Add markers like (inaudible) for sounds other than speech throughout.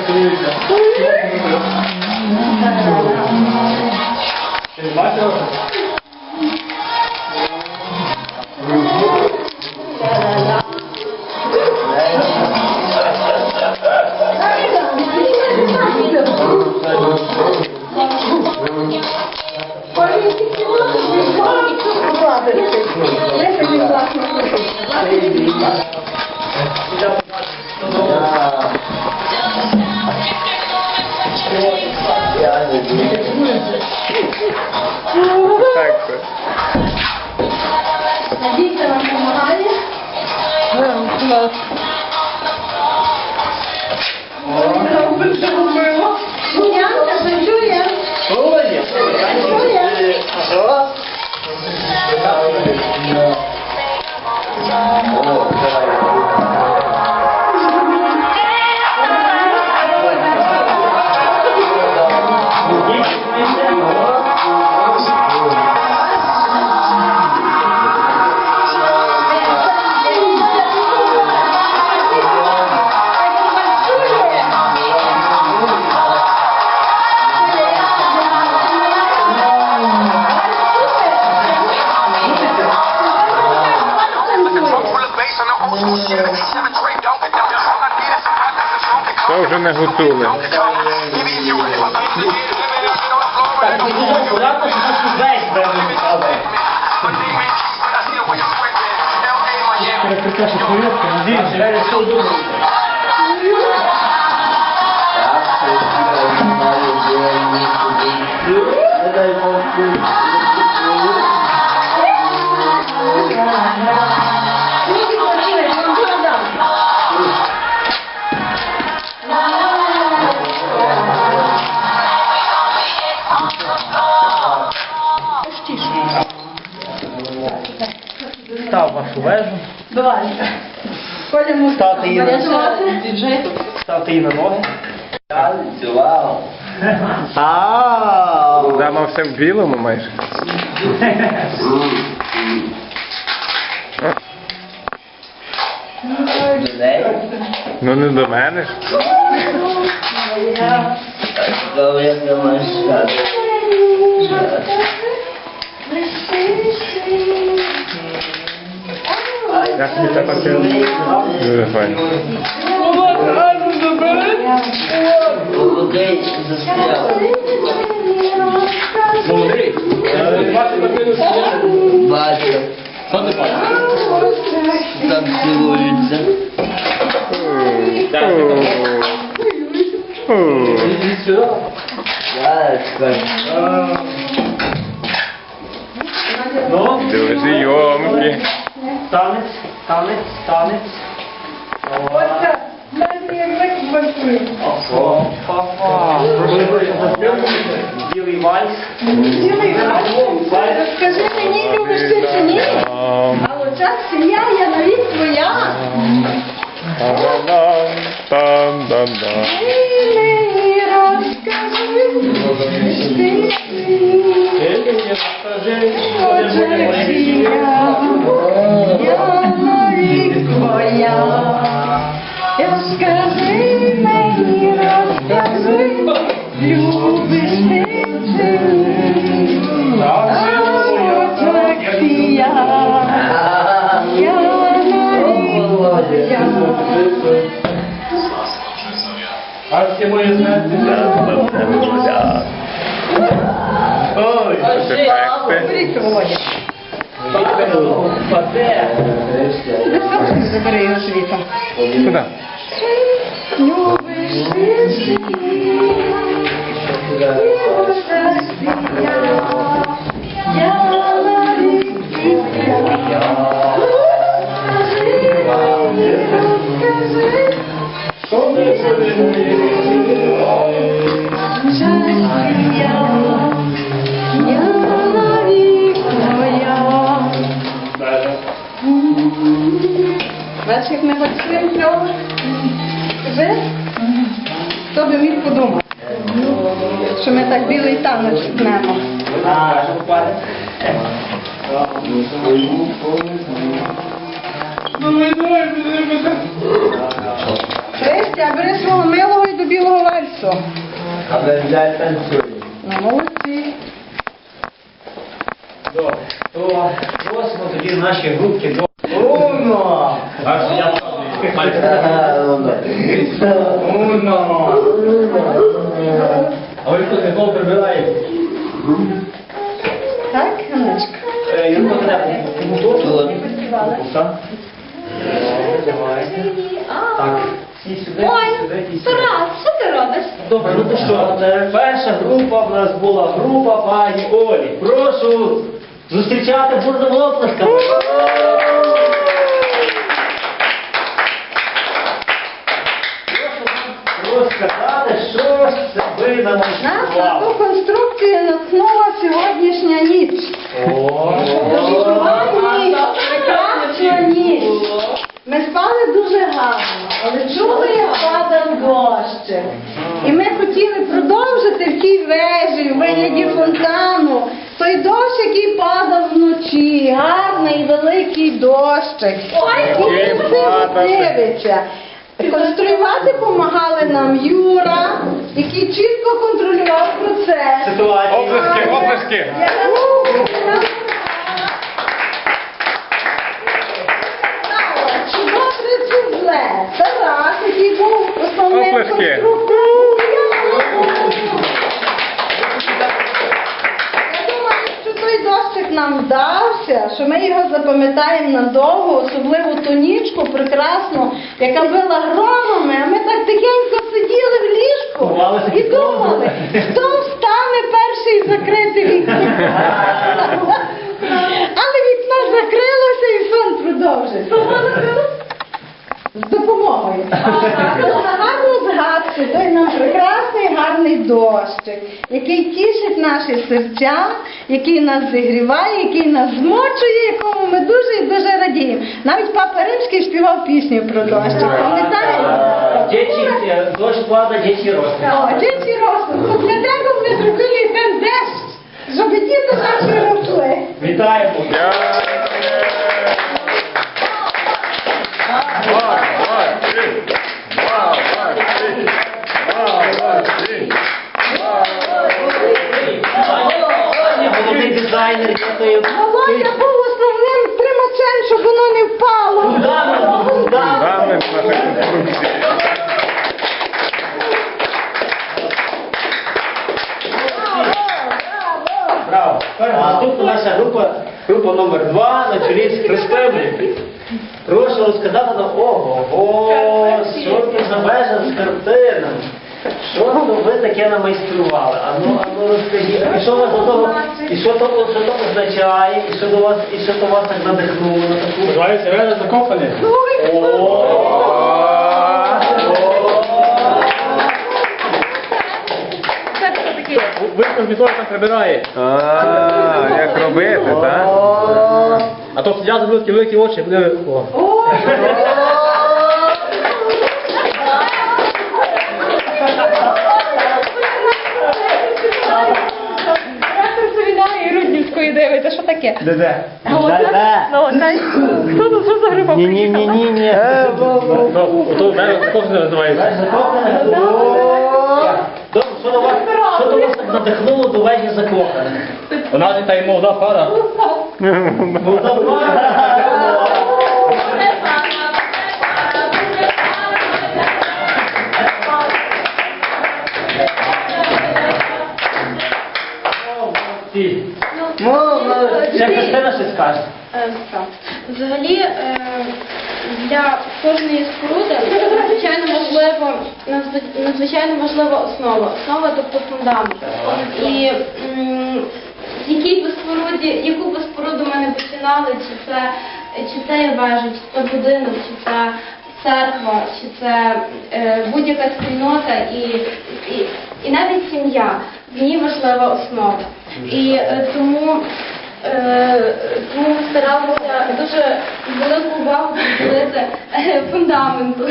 igreja. Thank you. Thanks. Sweating. LA, Miami. Прекрасно повірте, надіюсь, реально все думаєте. Коля може Ставте її на-. Діджей. ставте її на ноги. Дама все в білому майже. Ну не до мене ж. Як тобі ця картина? Дуже файно. Молодий. Бачу, Що ти бачиш? там цілуються. Ідіть сюди. Дядька. Ну, танець, танець, танець. Оце, знаєте, як так бачує. Білий вальс. Цілий раз. Скажи мені, любиш ти чи ні? А оця сім'я, я навіть твоя. там, там, там, там. Ти мені А всі мої знаєте. Ой. Ти забери його. Куди? Любиш ти чи? Я Бачиш, як ми працюємо кльово? Скажи, хто би міг подумати, що ми так білий танець шукнемо. А, що пане? Христя, бери свого милого і до білого валю. що? Але взять танцює. Ну, молодці. Добре. То просимо тоді наші групки до... Уно! Аж я. Уно! А ви тут нікого прибираєте? Так, Ганочка? Е, Юрко? Кому тут? Тут. Так. Сюди, Ой, сюди і сюди. Тарас, що ти робиш? Добре, ну то що, це перша група в нас була група пані Олі. Прошу зустрічати бурним оплесками. Прошу розказати, що ж це ви Нас на ту майстрували. конструкцію наткнула сьогоднішня ніч. О, Сьогодні прекрасна ніч. Ми спали дуже гарно, але чули, як падав дощ. І ми хотіли продовжити в тій вежі, в вигляді фонтану. Той дощ, який падав вночі, гарний великий дощик. Ой, і дивиться. Конструювати допомагали нам Юра, який чітко контролював процес. ситуація. Оплески, оплески. Чи добре, чи зле? Тарас, який був основним Оплески. нам вдався, що ми його запам'ятаємо надовго, особливо ту нічку прекрасну, яка била громами, а ми так тихенько сиділи в ліжку і думали, хто встане перший закрити вікно. (laughs) Але вікно закрилося і сон продовжився. (laughs) З допомогою. (laughs) На гарну згадку, той нам прекрасний гарний дощик, який тішить наші серця, який нас зігріває, який нас змочує, якому ми дуже і дуже радіємо. Навіть папа Римський співав пісню про дощик. Пам'ятаєте? Дощ пада, діти ростуть. Діти ростуть. Того ми зробили дощ, щоб діти наші росли. Вітаємо. Володя був основним тримачем, щоб воно не впало. Фундамент, нашої конструкції. Браво. Тепер Наступна наша група, група номер два на чолі з Христиною. Прошу розказати нам, ого, що це за з картинами? Що то ви таке намайстрували? А ну, а ну розкажіть, і що вас до того, і що то, що то означає, і що до вас, і що то вас так надихнуло на таку? Називається вежа закопаних. Вишком вітор там прибирає. А, як робити, так? А то сидять такі великі очі, буде. О. Директор семінарії Руднівської дивиться, Де де? Молодець. Хто тут що за група Ні, ні, ні, ні, ні. Ото вежа закопана називається. Добре, що до вас, що до вас так надихнуло до вежі закоханих? У нас і та й молода пара. Молода пара. Христина щось скаже. Е, так. Взагалі е, для кожної споруди надзвичайно надзв- надзвичайно важлива основа. Основа, тобто фундамент. І якій би споруді, яку би споруду ми не починали, чи це чи це є вежа, чи це будинок, чи це церква, чи це е, будь-яка спільнота і, і, і навіть сім'я. В ній важлива основа. І тому Е, ну, тому старалися дуже велику увагу приділити (laughs) фундаменту.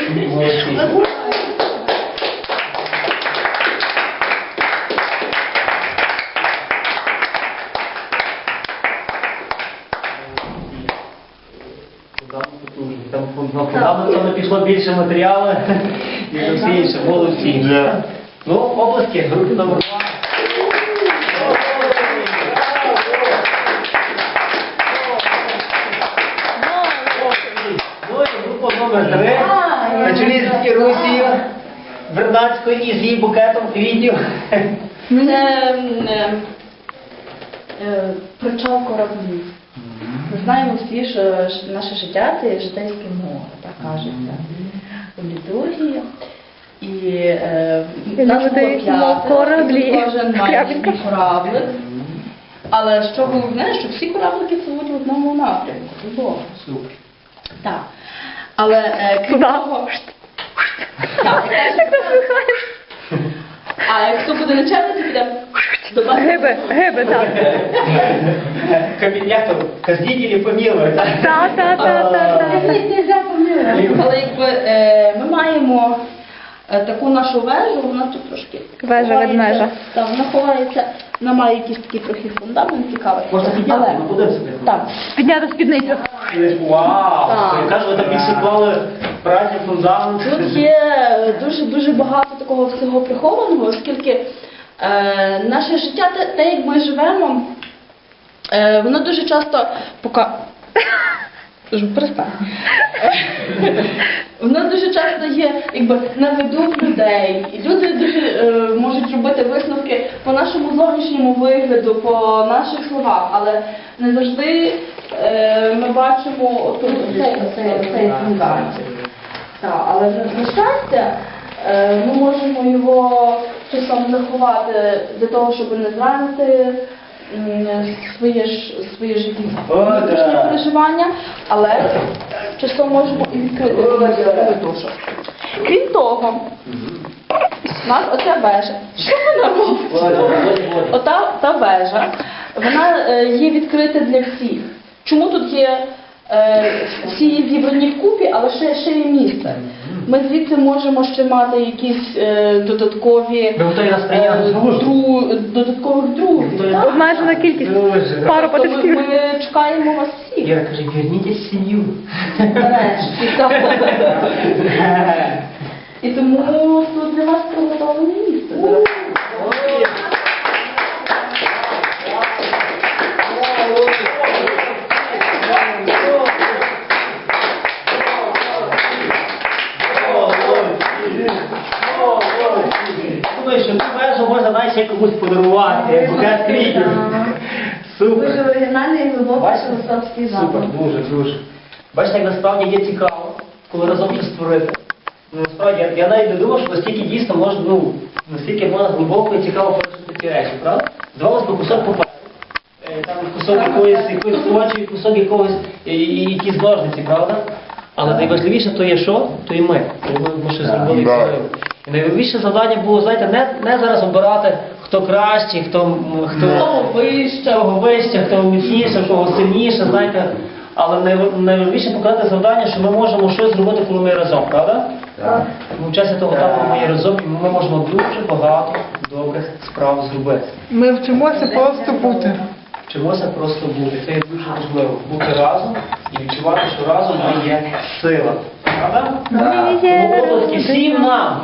Там ну, пішло більше матеріалу, (laughs) ніж всі інші, молодці. Ну, обласки, групи номер 2. Номер. На чолі з Ірусією і з її букетом квітів. Це е, е, причал кораблів. Ми знаємо всі, що наше життя це житейське море, так кажеться у літургії. І е, кораблі. кожен має свій кораблик. Але що головне, що всі кораблики пливуть в одному напрямку. Супер. Так. Але е, крім того, так, а якщо буде начальник, то піде до. Гиби, гиби, так. Як то, поміли. Так, так, так, так. та, та. Але якби е, ми маємо таку нашу вежу, вона тут трошки Вежа ховається. ведмежа. Так, вона ховається, вона має якийсь такий трохи фундамент цікавий. Можна підняти, Але, ми будемо собі. так, Підняти спідницю. Вау! Так. Я кажу, ви так більше клали фундамент. тут є дуже дуже багато такого всього прихованого, оскільки е, наше життя, те, те, як ми живемо, е, воно дуже часто пока. (laughs) Ж, Перестань. (laughs) Воно дуже часто є якби на виду людей. І люди дуже е, можуть робити висновки по нашому зовнішньому вигляду, по наших словах, але не завжди е, ми бачимо отут цей, цей, цей фундамент. Так, але на щастя, е, ми можемо його часом заховати для того, щоб не зранити своє ж своє життя переживання, але часом можемо і відкрити свою душу. Крім того, у нас оця вежа. Що вона робить? Ота та вежа, вона е, є відкрита для всіх. Чому тут є е, всі є зібрані вкупі, але ще, ще є місце. Ми звідси можемо ще мати якісь е, додаткові Ви готові нас е, службу? дру, додаткових друзів. так? Обмежена кількість. Боже, Пару Тобто ми, патичків. ми чекаємо вас всіх. Іра каже, верніть сім'ю. Нарешті, так. (laughs) І тому тут для вас приготовлене місце. Думаю, що цю вежу можна навіть ще подарувати, як букет квітів. Супер. Дуже оригінальний і глибокий Бачите? філософський Супер, дуже, дуже. Бачите, як насправді є цікаво, коли разом щось створити. Ну, Насправді, я, я навіть не думав, що настільки дійсно можна, ну, настільки можна глибоко і цікаво пережити ці речі, правда? Здавалось би, кусок паперу, е, там кусок якоїсь, якоїсь скотчу, кусок якогось, і, і якісь ножниці, правда? Але найважливіше то є що? То і ми. То ми, ми щось зробили і створили. І найважливіше завдання було, знаєте, не, не зараз обирати, хто кращий, хто, хто, вище. кого вище, хто міцніше, кого сильніше, знаєте. Але най- найважливіше показати завдання, що ми можемо щось зробити, коли ми разом, правда? Ми в часі того етапу ми є разом, і ми можемо дуже багато добрих справ зробити. Ми вчимося просто бути. Вчимося просто бути. Це є дуже важливо. Бути разом і відчувати, що разом ми є сила. Правда? Є Тому всім нам.